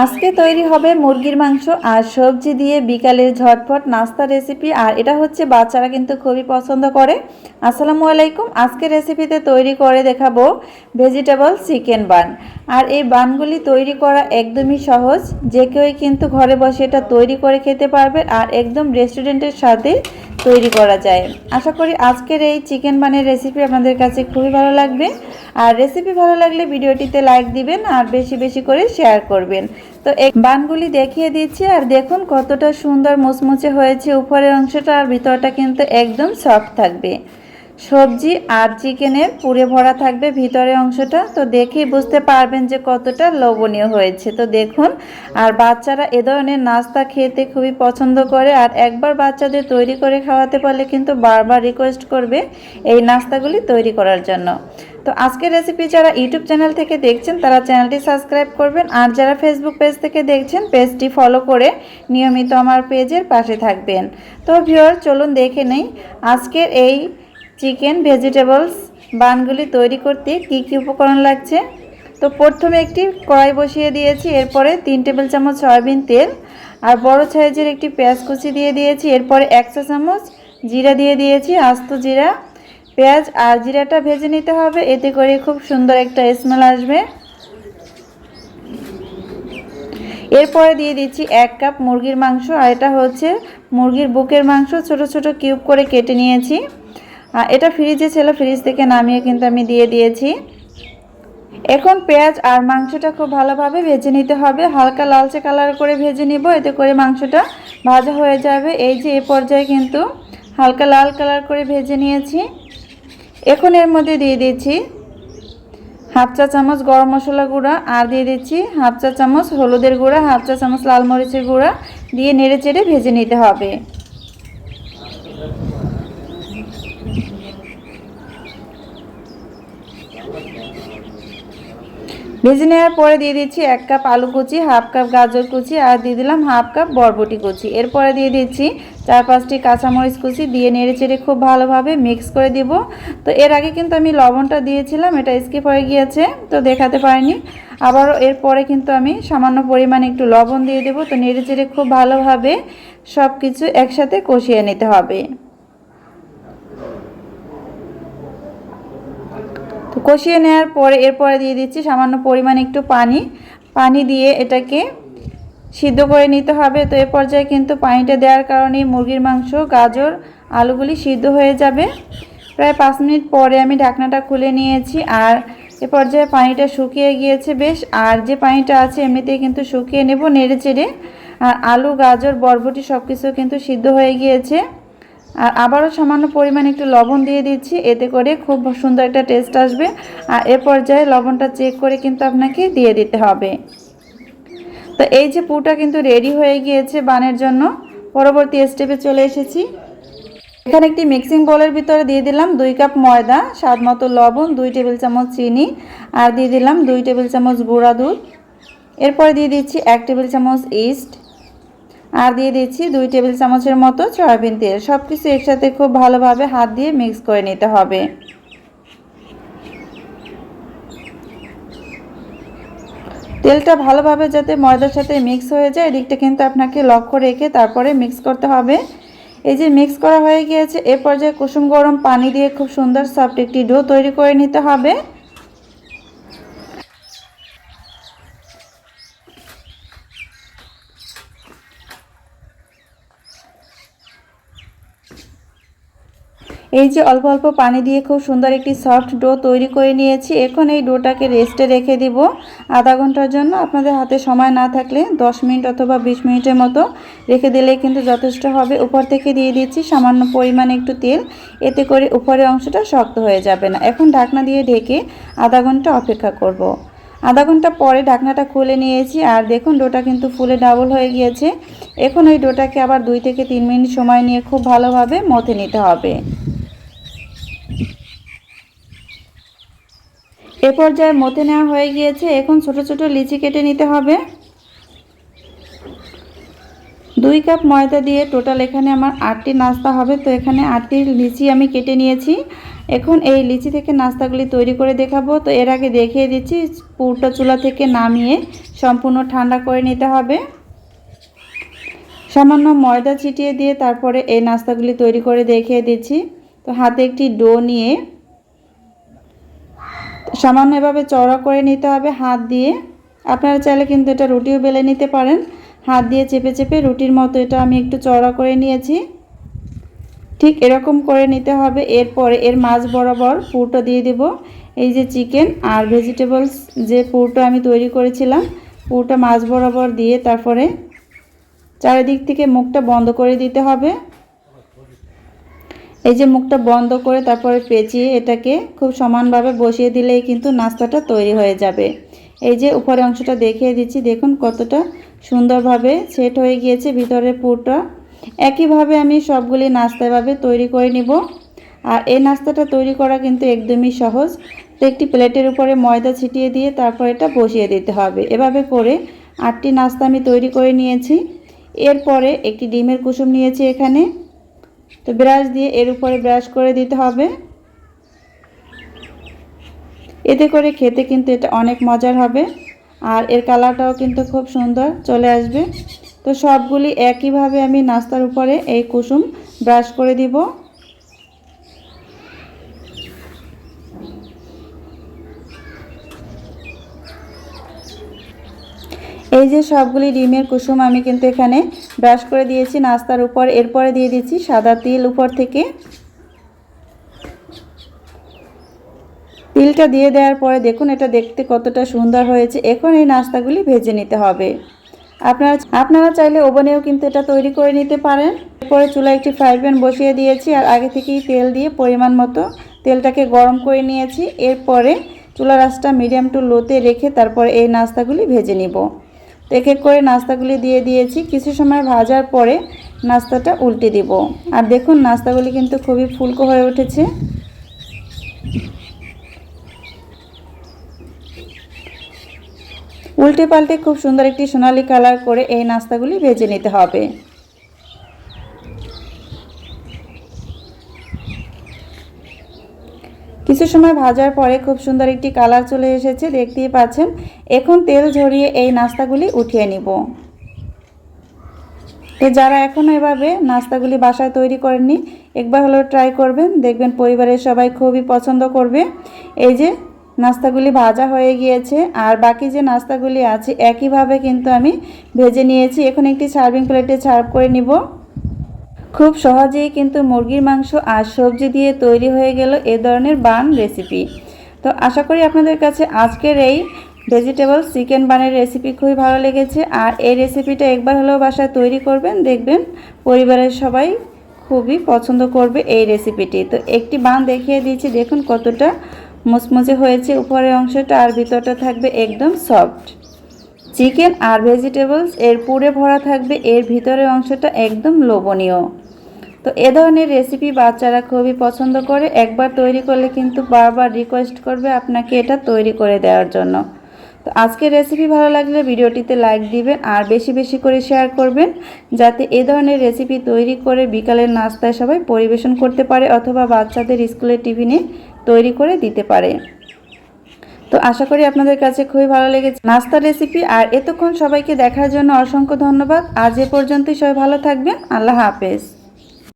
আজকে তৈরি হবে মুরগির মাংস আর সবজি দিয়ে বিকালের ঝটপট নাস্তা রেসিপি আর এটা হচ্ছে বাচ্চারা কিন্তু খুবই পছন্দ করে। আসসালামু আলাইকুম, আজকে রেসিপিতে তৈরি করে দেখাবো ভেজিটেবল চিকেন বান আর এই বানগুলি তৈরি করা একদমই সহজ, যে কেউই কিন্তু ঘরে বসে এটা তৈরি করে খেতে পারবে আর একদম রেস্টুরেন্টের সাথে তৈরি করা যায়। আশা করি আজকের এই চিকেন বানের রেসিপি আপনাদের কাছে খুবই ভালো লাগবে। আর রেসিপি ভালো লাগলে ভিডিওটিতে লাইক দিবেন আর বেশি বেশি করে শেয়ার করবেন। তো বানগুলি দেখিয়ে দিচ্ছি আর দেখুন কতটা সুন্দর মুচমুচে হয়েছে উপরের অংশটা আর ভিতরটা কিন্তু একদম সফট থাকবে। সবজি আর চিকেনের পুরে ভরা থাকবে ভিতরের অংশটা। তো দেখেই বুঝতে পারবেন যে কতটা লোভনীয় হয়েছে। তো দেখুন, আর বাচ্চারা এ ধরনের নাস্তা খেতে খুবই পছন্দ করে আর একবার বাচ্চাদের তৈরি করে খাওয়াতে পারলে কিন্তু বারবার রিকোয়েস্ট করবে এই নাস্তাগুলি তৈরি করার জন্য। তো আজকের রেসিপি যারা ইউটিউব চ্যানেল থেকে দেখছেন, তারা চ্যানেলটি সাবস্ক্রাইব করবেন। আর যারা ফেসবুক পেজ থেকে দেখছেন পেজটি ফলো করে নিয়মিত আমার পেজের পাশে থাকবেন। তো ভিওর চলুন দেখে নেই আজকের এই চিকেন ভেজিটেবলস বানগুলি তৈরি করতে কি কি উপকরণ লাগছে। তো প্রথমে একটি কড়াই বসিয়ে দিয়েছি, এরপরে তিন টেবিল চামচ সয়াবিন তেল, আর বড় সাইজের একটি পেঁয়াজ কুচি দিয়ে দিয়েছি। এরপরে এক চা চামচ জিরা দিয়ে দিয়েছি, আস্ত জিরা পেঁয়াজ আর জিরাটা ভেজে নিতে হবে। এতে করে খুব সুন্দর একটা স্মেল আসবে। এরপরে দিয়ে দিচ্ছি এক কাপ মুরগির মাংস, আর এটা হচ্ছে মুরগির বুকের মাংস। ছোট ছোট কিউব করে কেটে নিয়েছি। আর এটা ফ্রিজে ছিল ফ্রিজ থেকে নামিয়ে কিন্তু আমি দিয়ে দিয়েছি। এখন পেঁয়াজ আর মাংসটা খুব ভালোভাবে ভেজে নিতে হবে। হালকা লালচে কালার করে ভেজে নিব, এতে করে মাংসটা ভাজা হয়ে যাবে। এই যে এ পর্যায়ে কিন্তু হালকা লাল কালার করে ভেজে নিয়েছি। এখন এর মধ্যে দিয়ে দিচ্ছি হাফ চা চামচ গরম মশলা গুঁড়া আর দিয়ে দিচ্ছি হাফ চা চামচ হলুদের গুঁড়া, হাফ চা চামচ লাল মরিচের গুঁড়া দিয়ে নেড়ে চেড়ে ভেজে নিতে হবে। ভেজে নেওয়ার পরে দিয়ে দিচ্ছি এক কাপ আলু কুচি, হাফ কাপ গাজর কুচি আর দিয়ে দিলাম হাফ কাপ বরবটি কুচি। এরপরে দিয়ে দিচ্ছি চার পাঁচটি কাঁচামরিচ কুচি দিয়ে নেড়ে চেড়ে খুব ভালোভাবে মিক্স করে দিব। তো এর আগে কিন্তু আমি লবণটা দিয়েছিলাম, এটা স্কিপ হয়ে গিয়েছে, তো দেখাতে পারিনি। আবারও এরপরে কিন্তু আমি সামান্য পরিমাণে একটু লবণ দিয়ে দেবো, তো নেড়ে চেড়ে খুব ভালোভাবে সব কিছু একসাথে কষিয়ে নিতে হবে। কষিয়ে নেওয়ার পরে এরপরে দিয়ে দিচ্ছি সামান্য পরিমাণ একটু পানি। পানি দিয়ে এটাকে সিদ্ধ করে নিতে হবে। তো এ পর্যায়ে কিন্তু পানিটা দেওয়ার কারণে মুরগির মাংস, গাজর, আলুগুলি সিদ্ধ হয়ে যাবে। প্রায় পাঁচ মিনিট পরে আমি ঢাকনাটা খুলে নিয়েছি আর এ পর্যায়ে পানিটা শুকিয়ে গিয়েছে বেশ। আর যে পানিটা আছে এমনিতেই কিন্তু শুকিয়ে নেব নেড়ে চেড়ে। আর আলু, গাজর, বরবটি সব কিছু কিন্তু সিদ্ধ হয়ে গিয়েছে। আর আবারও সামান্য পরিমাণ একটু লবণ দিয়ে দিচ্ছি, এতে করে খুব সুন্দর একটা টেস্ট আসবে। আর এ পর্যায়ে লবণটা চেক করে কিন্তু আপনাকে দিয়ে দিতে হবে। তো এই যে পুটা কিন্তু রেডি হয়ে গিয়েছে বানের জন্য। পরবর্তী স্টেপে চলে এসেছি। এখানে একটি মিক্সিং বোলের ভিতরে দিয়ে দিলাম দুই কাপ ময়দা, স্বাদ মতো লবণ, দুই টেবিল চামচ চিনি আর দিয়ে দিলাম দুই টেবিল চামচ গুঁড়া দুধ। এরপরে দিয়ে দিচ্ছি এক টেবিল চামচ ইস্ট আর দিয়ে দিচ্ছি দুই টেবিল চামচের মতো সয়াবিন তেল। সব কিছু একসাথে খুব ভালোভাবে হাত দিয়ে মিক্স করে নিতে হবে। তেলটা ভালোভাবে যাতে ময়দার সাথে মিক্স হয়ে যায়, এদিকটা কিন্তু আপনাকে লক্ষ্য রেখে তারপরে মিক্স করতে হবে। এই যে মিক্স করা হয়ে গিয়েছে, এ পর্যায়ে কুসুম গরম পানি দিয়ে খুব সুন্দর সফট একটি ডো তৈরি করে নিতে হবে। এই যে অল্প অল্প পানি দিয়ে খুব সুন্দর একটি সফট ডো তৈরি করে নিয়েছি, এখন এই ডোটাকে রেস্টে রেখে দিব। আধা ঘণ্টার জন্য আপনাদের হাতে সময় না থাকলে 10 মিনিট অথবা 20 মিনিটের মতো রেখে দিলে কিন্তু যথেষ্ট হবে। উপর থেকে দিয়ে দিচ্ছি সামান্য পরিমাণে একটু তেল, এতে করে উপরের অংশটা শক্ত হয়ে যাবে না। এখন ঢাকনা দিয়ে ঢেকে আধা ঘণ্টা অপেক্ষা করব। আধা ঘণ্টা পরে ঢাকনাটা খুলে নিয়েছি, আর দেখুন ডোটা কিন্তু ফুলে ডাবল হয়ে গিয়েছে। এখন ওই ডোটাকে আবার দুই থেকে তিন মিনিট সময় নিয়ে খুব ভালোভাবে মথে নিতে হবে। এ পর্যায়ে মতে নেওয়া হয়ে গিয়েছে, এখন ছোট ছোট লিচি কেটে নিতে হবে। দুই কাপ ময়দা দিয়ে টোটাল এখানে আমার আটটি নাস্তা হবে, তো এখানে আটটি লিচি আমি কেটে নিয়েছি। এখন এই লিচি থেকে নাস্তাগুলি তৈরি করে দেখাবো, তো এর আগে দেখিয়ে দিচ্ছি, পুরটা চুলা থেকে নামিয়ে সম্পূর্ণ ঠান্ডা করে নিতে হবে। সামান্য ময়দা ছিটিয়ে দিয়ে তারপরে এই নাস্তাগুলি তৈরি করে দেখিয়ে দিচ্ছি। তো হাতে একটি ডো নিয়ে সামান্য এভাবে চড়া করে নিতে হবে, হাত দিয়ে। আপনারা চাইলে কিন্তু এটা রুটিও বেলে নিতে পারেন। হাত দিয়ে চেপে চেপে রুটির মতো এটা আমি একটু চড়া করে নিয়েছি। ঠিক এরকম করে নিতে হবে। এরপরে এর মাছ বরাবর পুরটা দিয়ে দেব। এই যে চিকেন আর ভেজিটেবলস যে পুরটা আমি তৈরি করেছিলাম, পুরটা মাছ বরাবর দিয়ে তারপরে চারিদিক থেকে মুখটা বন্ধ করে দিতে হবে। এই যে মুখটা বন্ধ করে তারপরে পেঁচিয়ে এটাকে খুব সমানভাবে বসিয়ে দিলেই কিন্তু নাস্তাটা তৈরি হয়ে যাবে। এই যে উপরে অংশটা দেখিয়ে দিচ্ছি, দেখুন কতটা সুন্দরভাবে সেট হয়ে গিয়েছে ভিতরের পুরটা। একইভাবে আমি সবগুলি নাস্তাভাবে তৈরি করে নিব। আর এই নাস্তাটা তৈরি করা কিন্তু একদমই সহজ। তো একটি প্লেটের উপরে ময়দা ছিটিয়ে দিয়ে তারপর এটা বসিয়ে দিতে হবে। এভাবে করে আটটি নাস্তা আমি তৈরি করে নিয়েছি। এরপরে একটি ডিমের কুসুম নিয়েছি এখানে। তো ব্রাশ দিয়ে এর উপরে ব্রাশ করে দিতে হবে। এতে করে খেতে কিন্তু এটা অনেক মজার হবে। আর এর কালারটাও কিন্তু খুব সুন্দর চলে আসবে। তো সবগুলি একইভাবে আমি নাস্তার উপরে এই কুসুম ব্রাশ করে দিব। এই যে সবগুলি ডিমের কুসুম আমি কিন্তু এখানে ব্রাশ করে দিয়েছি নাস্তার উপর। এরপরে দিয়ে দিচ্ছি সাদা তিল উপর থেকে। তিলটা দিয়ে দেওয়ার পরে দেখুন, এটা দেখতে কতটা সুন্দর হয়েছে। এখন এই নাস্তাগুলি ভেজে নিতে হবে। আপনারা আপনারা চাইলে ওভেনেও কিন্তু এটা তৈরি করে নিতে পারেন। এরপরে চুলায় একটি ফ্রাই প্যান বসিয়ে দিয়েছি আর আগে থেকেই তেল দিয়ে পরিমাণ মতো তেলটাকে গরম করে নিয়েছি। এরপরে চুলা রাসটা মিডিয়াম টু লোতে রেখে তারপরে এই নাস্তাগুলি ভেজে নিব। এক এক করে নাস্তাগুলি দিয়ে দিয়েছি। কিছু সময় ভাজার পরে নাস্তাটা উল্টে দিব। আর দেখুন, নাস্তাগুলি কিন্তু খুবই ফুলকো হয়ে উঠেছে। উল্টে পাল্টে খুব সুন্দর একটি সোনালি কালার করে এই নাস্তাগুলি ভেজে নিতে হবে। কিছু সময় ভাজার পরে খুব সুন্দর একটি কালার চলে এসেছে, দেখতেই পাচ্ছেন। এখন তেল ঝরিয়ে এই নাস্তাগুলি উঠিয়ে নিব। তো যারা এখনও এভাবে নাস্তাগুলি বাসায় তৈরি করেননি, একবার হলো ট্রাই করবেন। দেখবেন পরিবারের সবাই খুবই পছন্দ করবে। এই যে নাস্তাগুলি ভাজা হয়ে গিয়েছে, আর বাকি যে নাস্তাগুলি আছে, একইভাবে কিন্তু আমি ভেজে নিয়েছি। এখন একটি সার্ভিং প্লেটে সার্ভ করে নিব। খুব সহজেই কিন্তু মুরগির মাংস আর সবজি দিয়ে তৈরি হয়ে গেল এ ধরনের বান রেসিপি তো আশা করি আপনাদের কাছে আজকের এই ভেজিটেবল চিকেন বানের রেসিপি খুবই ভালো লেগেছে। আর এই রেসিপিটা একবার হলেও বাসায় তৈরি করবেন, দেখবেন পরিবারের সবাই খুবই পছন্দ করবে এই রেসিপিটি তো একটি বান দেখিয়ে দিয়েছি, দেখুন কতটা মুচমুচে হয়েছে। উপরের অংশটা আর ভিতরটা থাকবে একদম সফট চিকেন আর ভেজিটেবলস এর পুরে ভরা থাকবে, এর ভিতরের অংশটা একদম লোভনীয়। তো এ ধরনের রেসিপি বাচ্চারা খুবই পছন্দ করে। একবার তৈরি করলে কিন্তু বারবার রিকোয়েস্ট করবে আপনাকে এটা তৈরি করে দেওয়ার জন্য। তো আজকের রেসিপি ভালো লাগলে ভিডিওটিতে লাইক দিবেন আর বেশি বেশি করে শেয়ার করবেন, যাতে এ ধরনের রেসিপি তৈরি করে বিকালের নাস্তায় সবাই পরিবেশন করতে পারে অথবা বাচ্চাদের স্কুলের টিফিনে তৈরি করে দিতে পারে। তো আশা করি আপনাদের কাছে খুবই ভালো লেগেছে নাস্তা রেসিপি আর এতক্ষণ সবাইকে দেখার জন্য অসংখ্য ধন্যবাদ। আজ এ পর্যন্তই সবাই ভালো থাকবেন। আল্লাহ হাফেজ।